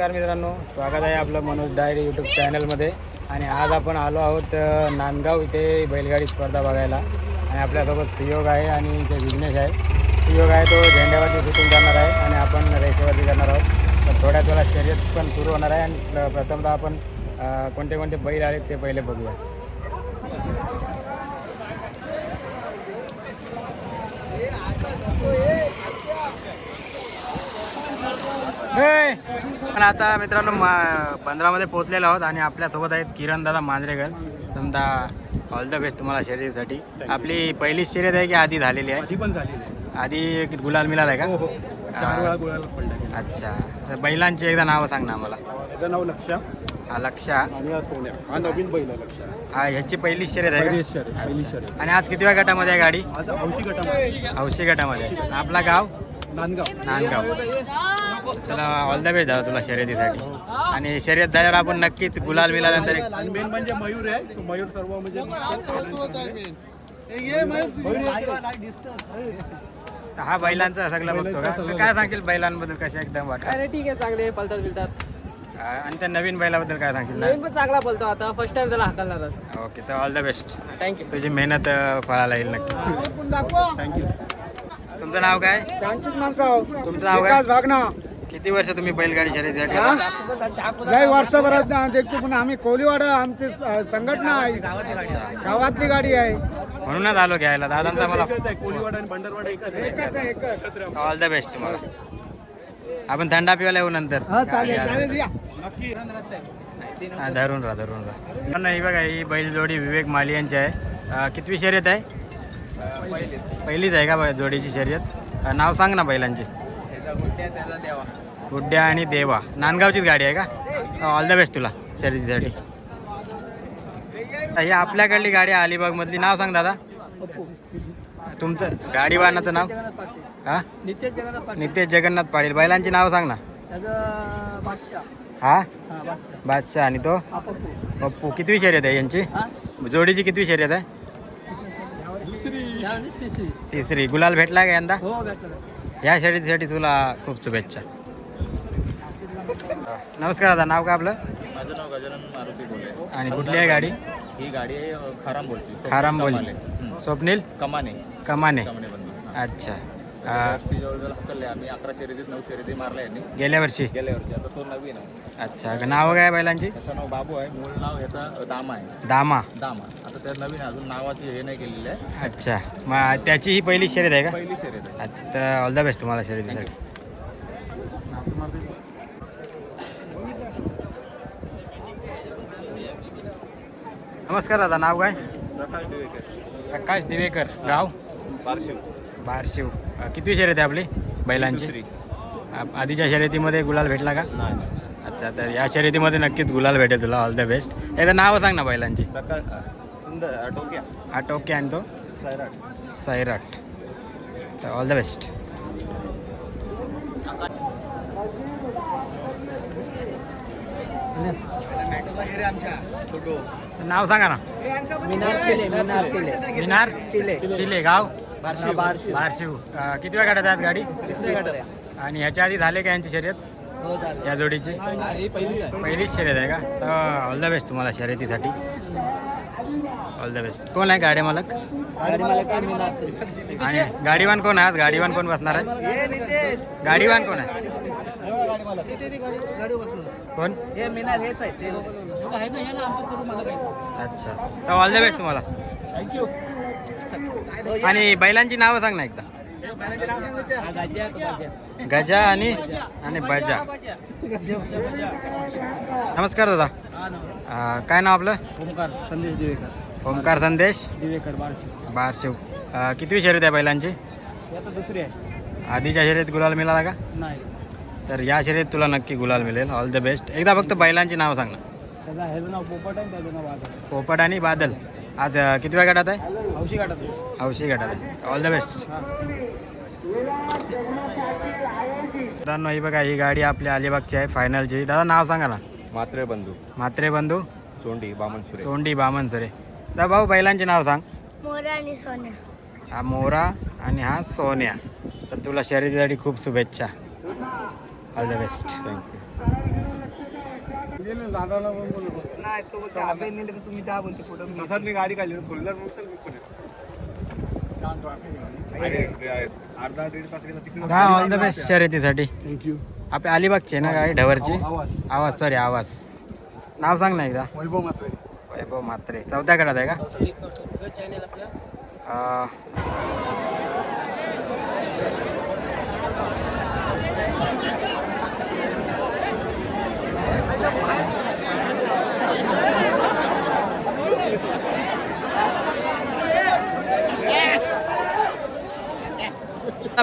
नमस्कार मित्रांनो स्वागत आहे आपलं मनोज डायरी यूट्यूब चॅनलमध्ये. आणि आज आपण आलो आहोत नांदगाव इथे बैलगाडी स्पर्धा बघायला. आणि आपल्यासोबत सुयोग आहे आणि इथे विघ्नेश आहे. सुयोग आहे तो झेंड्यावरती सुटून जाणार आहे आणि आपण रेषेवरती जाणार आहोत. तर थोड्याच वेळा शर्यत पण सुरू होणार आहे. आणि प्र- प्रथमतः आपण कोणते कोणते बैल आहेत ते पहिले बघूया. पण आता मित्रांनो मा- बंदरामध्ये पोहोचलेलो आहोत आणि आपल्यासोबत आहेत किरण दादा मांजरेकर. समजा ऑल द बेस्ट तुम्हाला शर्यतीसाठी. आपली पहिलीच शर्यत आहे की आधी झालेली आहे? आधी पण झालेली आहे. आधी गुलाल मिळाला आहे हो का हो पडला. अच्छा. तर बैलांची एकदा नावं सांग ना आम्हाला. त्याचं नाव लक्षा. हा लक्षा. आणि हा सोन्या. हा नवीन बैल आहे लक्षा. हा ह्याची पहिलीच शर्यत आहे पहिली शर्यत पहिली शर्यत. आणि आज कितव्या गटामध्ये आहे गाडी? आज हौशी गटामध्ये. हौशी गटामध्ये. आपला गाव? नांदगाव. ऑल द बेस्ट दादा तुला शर्यतीसाठी. आणि शर्यत झाल्यावर आपण नक्कीच गुलाल मिळाल्यानंतर एक आणि मेन म्हणजे मयूर आहे. तो मयूर सर्व म्हणजे हा बैलांचा सगळं बघतो का? तर काय सांगेल बैलांबद्दल कशा एकदम वाटत नाही ठीक आहे चांगले पलतात बिलतात. आणि त्या नवीन बैलाबद्दल काय सांगेल नवीन पण चांगला पलतो आता. फर्स्ट टाइम त्याला हाकलणार ओके तर all the best thank you तुझी मेहनत अं, फळाला येईल नक्कीच. थँक्यू तुमचं नाव काय? त्यांचीच माणसं तुमचं नाव काय? भागना. किती वर्ष तुम्ही बैलगाडी शर्यतीसाठी लय वर्षभरात ना देखतो पण आम्ही कोलीवाडा आमची स- संघटना आहे. गावातली गाडी आहे. म्हणूनच आलो घ्यायला. दादांचा मला एकच आहे कोलीवाडा आणि भंडारवाडा एकच आहे. एकच आहे एकच. एकत्र आहे. ऑल द बेस्ट तुम्हाला. आपण थंडा पिवायला येऊ नंतर. हा चालेल चालेल या. नक्की. हा, धरून राहा धरून राहा. पण नाही बघा ही बैलजोडी विवेक माली यांची आहे. अं, कितवी शर्यत आहे? पहिलीच आहे का जोडीची शर्यत? नाव सांग ना बैलांची. गुड्ड्या आणि देवा. नांदगावचीच गाडी आहे का? ऑल द बेस्ट तुला शर्यतीसाठी. ही आपल्याकडली गाडी आहे अलिबागमधली. नाव सांग दादा. तुमचं गाडीवानाचं नाव? हा? नितेश जगन्नाथ पाटील. बैलांची नाव सांग ना. हा? बादशाह. आणि तो? पप्पू. कितवी शर्यत आहे यांची? जोडीची कितवी शर्यत आहे? तिसरी. तिसरी. गुलाल भेटला का यंदा? हो ह्या शर्यतीसाठी तुला खूप शुभेच्छा. नमस्कार दादा नाव का आपलं? माझं नाव गजानन मारुती बोले आणि कुठली आहे गाडी? ही गाडी आहे. कमाने. हं. स्वप्नील? कमाने. कमाने. अच्छा. अं, जवळजवळ हकलले आम्ही. अकरा शर्यतीत नऊ शर्यती मारल्या यांनी. गेल्या वर्षी? गेल्या वर्षी. आता तो नवीन आहे. अच्छा नाव काय बैलांची? त्याचं नाव बाबू आहे. मूळ नाव ह्याचा अ, दामा आहे. दामा. दामा. आता त्या नवीन अजून नावाची हे नाही केलेली आहे. अच्छा. मग त्याची ही पहिली शर्यत आहे का? पहिली शर्यत आहे. अच्छा तर ऑल द बेस्ट तुम्हाला शर्यतीसाठी. नमस्कार दादा नाव काय? प्रकाश दिवेकर. प्रकाश दिवेकर. गाव? बारशिव. बारशिव अ, कितवी शर्यत आहे आपली बैलांची? आधीच्या शर्यतीमध्ये गुलाल भेटला का? अच्छा तर या शर्यतीमध्ये नक्कीच गुलाल भेटेल तुला. ऑल द बेस्ट एकदा नाव सांग ना बैलांची. हा टोके आणि तो? सैराट. सैराट. तर ऑल द बेस्ट नाव सांगा ना. मिनार चिले मिनार चिले. मिनार? चिले. चिले गाव? बारशिव अ, कितव्या गाड्यात आहेत गाडी? आणि ह्याच्या आधी झाले का यांची शर्यत? हो या जोडीची? ही पहिलीच शर्यत आहे का? तर ऑल द बेस्ट तुम्हाला शर्यतीसाठी. ऑल द बेस्ट कोण आहे गाडी मालक? आणि गाडीवान कोण आहे आज गाडीवान कोण बसणार आहे? गाडीवान कोण आहे? कोण? अच्छा. तर ऑल द बेस्ट तुम्हाला. थँक्यू आणि बैलांची नावं सांग ना एकदा. गजा आणि आणि बजा. नमस्कार दादा. अं, काय नाव आपलं? ओमकार संदेश दिवेकर. ओमकार संदेश. दिवेकर बारशिव. बारशिव. अं, कितवी शर्यत आहे बैलांची? आता दुसरी आहे. आधीच्या शर्यत गुलाल मिळाला का? नाही. तर या शर्यत तुला नक्की गुलाल मिळेल. ऑल द बेस्ट एकदा फक्त बैलांची नाव सांग ना. त्याचा ह्याचं नाव पोपट आहे त्याचं नाव वाघ पोपट आणि बादल. आज अं, कितव्या गटात आहे? हौशी गाठात हौशी गटात आहे. ऑल द बेस्ट मित्रांनो ही बघा ही गाडी आपल्या अलिबागची आहे फायनलची दादा नाव सांगा ना. मात्रे बंधू. म्हात्रे बंधू? चोंडी बामनसुरे सोंडी बामनसरे दादा भाऊ बैलांचे नाव सांग. मोरा आणि सोन्या. हा मोरा आणि हा सोन्या. तर तुला शर्यतीसाठी खूप शुभेच्छा. ऑल द बेस्ट तसाच मी गाडी काढली अर्धा दीड तास गेला तिकडे हा ऑल द बेस्ट शर्यतीसाठी थँक्यू आपल्या अलिबागची आहे ना गाडी ढवरची आवाज आवाज सॉरी आवाज नाव सांग ना एकदा वैभव मात्र वैभव म्हात्रे चौथ्या गटात आहे का चॅनल आपल्या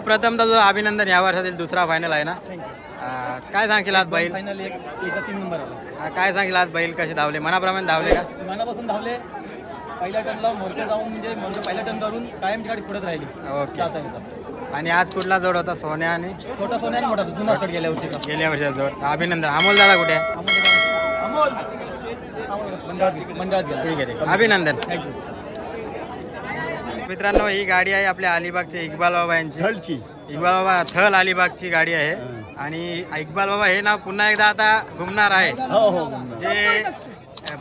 प्रथमतः जो अभिनंदन या वर्षातील दुसरा फायनल आहे ना? काय सांगशील आज बैल? फायनल एक एका तीन नंबर आला. अं, काय सांगशील आज बैल कसे धावले? मनाप्रमाणे धावले का? मनापासून धावले. पहिल्या टर्नला मोरक्या जाऊन म्हणजे म्हणजे पहिला टर्न करून कायम गाडी पुढत राहिली. ओके. जाता आणि आज कुठला जोड होता? सोन्या आणि? छोटा सोन्या आणि मोठा जुना स्टार्ट गेल्या वर्षीचा. गेल्या वर्षाचा जोड. अभिनंदन. अमोल दादा कुठे आहे? अमोल मंडळात गेला मंडळात गेला. ठीक आहे ठीक आहे. अभिनंदन. थँक्यू मित्रांनो ही गाडी आहे आपल्या अलिबागचे इक्बाल बाबा यांची. थलची. इक्बाल बाबा थल अलिबागची गाडी आहे. आणि इक्बाल बाबा हे नाव पुन्हा एकदा आता घुमणार आहे. हो हो जे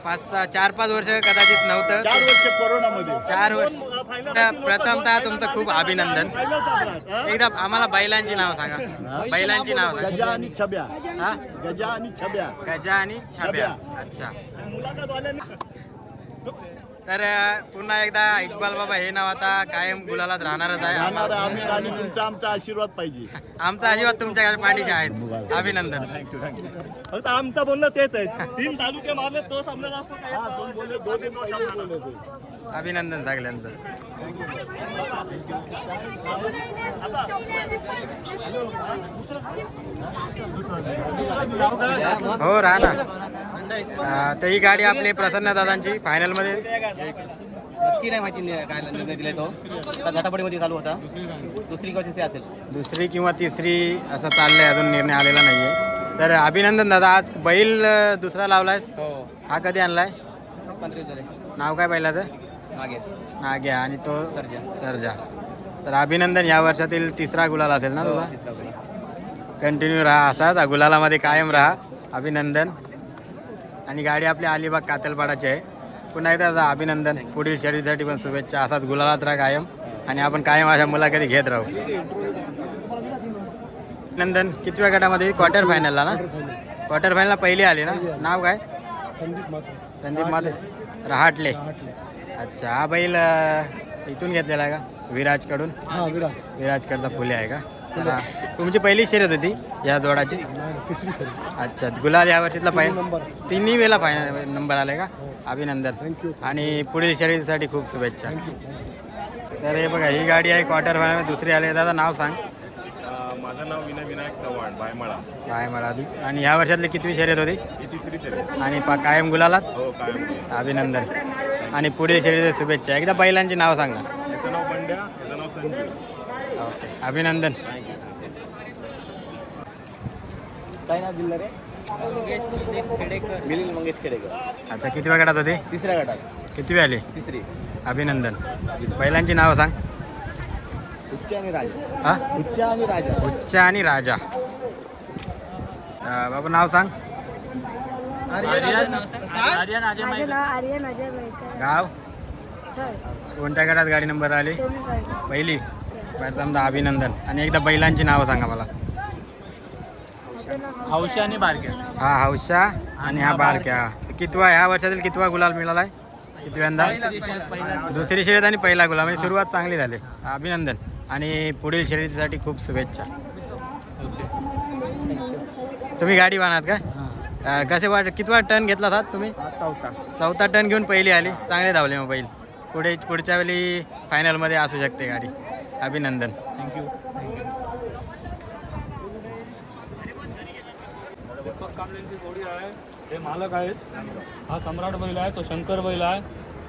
पाच सहा चार पाच वर्ष कदाचित नव्हतं. चार वर्ष कोरोनामध्ये. चार वर्ष. तर प्रथमतः तुमचं खूप अभिनंदन. एकदा आम्हाला बैलांची नाव सांगा. बैलांची नाव गजा सांगा आणि छब्या. हा? गजा आणि छब्या. गजा आणि छब्या. अच्छा. तर पुन्हा एकदा इक्बाल बाबा हे नाव आता कायम गुलालात राहणारच आहे. राहणार आम्ही आणि तुमचा आमचा आशीर्वाद पाहिजे. आमचा आशीर्वाद तुमच्या पाठीचे आहेत अभिनंदन. फक्त आमचं बोलणं तेच आहे. तीन तालुके मारले तो समजा अभिनंदन सगळ्यांचं. हो राहा ना. अं, तर ही गाडी आपली प्रसन्न दादांची फायनलमध्ये. नक्की नाही माहिती काय निर्णय दिलाय तो. झटापटीमध्ये चालू होता. दुसरी किंवा तिसरी असेल? दुसरी किंवा तिसरी असं चाललंय अजून निर्णय आलेला नाहीये. तर अभिनंदन दादा आज बैल दुसरा लावलायस. हो. हा कधी आणलाय? नाव काय बैलाचं? मागे नाग्या आणि तो? सर्जा. सर्जा. तर अभिनंदन या वर्षातील तिसरा गुलाल असेल ना तुला? तिसरा बैल. कंटिन्यू राहा असाच गुलालामध्ये कायम राहा. अभिनंदन. आणि गाडी आपली अलिबाग कातलपाडाची आहे. पुन्हा एकदा दादा अभिनंदन. पुढील शरीरासाठी पण शुभेच्छा. असाच गुलालात राहा कायम. आणि आपण कायम अशा मुलाखती घेत राहू. नंदन कितव्या गटामध्ये क्वार्टर फायनलला ना? क्वार्टर फायनलला पहिली आली ना? नाव काय? संदीप माते रहाटले. अच्छा हा बैल इथून घेतलेला आहे का? विराजकडून? विराजकडचा फुले आहे का? तर हा, तुमची पहिली शर्यत होती या जोडाची? तिसरी सरी अच्छा गुलाल या वर्षीतला नंबर. पाहिजे तिन्ही वेळेला फायनल नंबर आलाय का? अभिनंदन. थँक्यू आणि पुढील शर्यतीसाठी खूप शुभेच्छा. तर हे बघा ही गाडी आहे क्वार्टर फायनल दुसरी आली. दादा नाव सांग. माझं नाव विनय विनायक चव्हाण बायमाळा. काय मला आधी. आणि ह्या वर्षातली कितवी शर्यत होती? ही तिसरी शर्यत. आणि पा कायम गुलालात? हो कायम अभिनंदन. आणि पुढील शर्यतीची शुभेच्छा. एकदा बैलांची नाव सांगा नाव बंड्या याचं नाव संजीव ओके अभिनंदन. काय नाव दिलं रे? मिलिंद मंगेश खेडेकर. अच्छा किती गटात होते? तिसऱ्या गटात. कितवी आली? तिसरी. अभिनंदन. बैलांची नाव सांग. उच्च आणि राजा. हा? उच्च आणि राजा. उच्च आणि राजा. अं, बाबा नाव सांग. आर्यन अजय माझं नाव आर्यन अजय मेहकर गाव? थर्ड. कोणत्या गटात गाडी नंबर आली? पहिली. प्रथमदा अभिनंदन. आणि एकदा बैलांची नावं सांगा मला. हौशी आणि बारक्या. हा हौशा आणि हा बारक्या. कितवा ह्या वर्षातील कितवा गुलाल मिळालाय? कितव्यांदा? दुसरी शर्यत आणि पहिला गुलाल. म्हणजे सुरुवात चांगली झाली. अभिनंदन. आणि पुढील शर्यतीसाठी खूप शुभेच्छा. तुम्ही गाडी बांधत का? कसे वाट कितवा टर्न घेतला होता तुम्ही? चौथा. चौथा टर्न घेऊन पहिली आली. चांगले धावले मग बैल. पुढे पुढच्या वेळी फायनलमध्ये असू शकते गाडी. अभिनंदन. दीपक कांबळेंची जोडी आहे. हे मालक आहेत. हा सम्राट बैल आहे तो शंकर बैल आहे.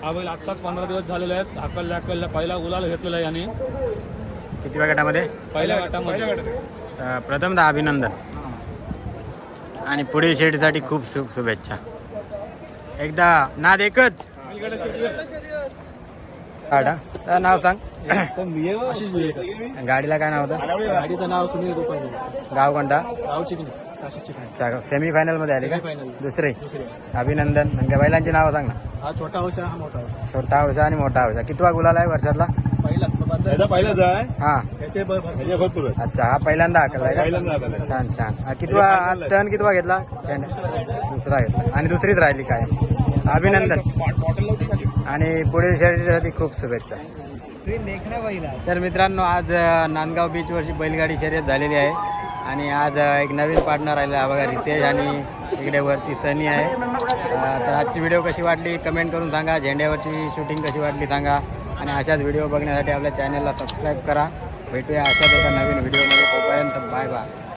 हा बैल आत्ताच पंधरा दिवस झालेले आहेत. अकलल्या अकलल्या पहिला गुलाल घेतलेला आहे याने. कितव्या गटामध्ये? पहिल्या गटामध्ये. अं, प्रथमतः अभिनंदन. आणि पुढील शेडीसाठी खूप शु शुभेच्छा. एकदा नाद एकच. काढा तर नाव सांग. आशिष गाडीला काय नाव होतं? गाडीचं नाव सुनील गोपाल गाव कोणता? गाव चिकणी नाशिक चिकणी. सेमी फायनलमध्ये आले का? Semi-final. दुसरे. दुसरे. अभिनंदन. म्हणजे बैलांची नावं सांग ना. हा छोटा हौशा हा मोठा हौशा छोटा हौसा आणि मोठा हौसा कितवा गुलाल आहे वर्षातला पहिला याचा पहिलाच आहे. हा. त्याचे ब- भरपूर याचे भरपूर आहे अच्छा हा पहिल्यांदा हाकललाय का? पहिल्यांदा हाकललाय. छान छान. हा कितवा आज टर्न कितवा घेतला? दुसरा घेतला. आणि दुसरीच राहिली काय अभिनंदन. आणि पुढील शर्यतीसाठी खूप शुभेच्छा. तर मित्रांनो आज नांदगाव बीचवरची बैलगाडी शर्यत झालेली आहे. आणि आज एक नवीन पार्टनर हा बघा रितेश आणि इकडे वरती सनी आहे. तर आजची व्हिडिओ कशी वाटली? कमेंट करून सांगा. झेंड्यावरची शूटिंग कशी वाटली सांगा. आणि अशाच व्हिडिओ बघण्यासाठी आपल्या चॅनलला सबस्क्राईब करा. भेटूया अशाच एका नवीन व्हिडिओमध्ये तोपर्यंत बाय बाय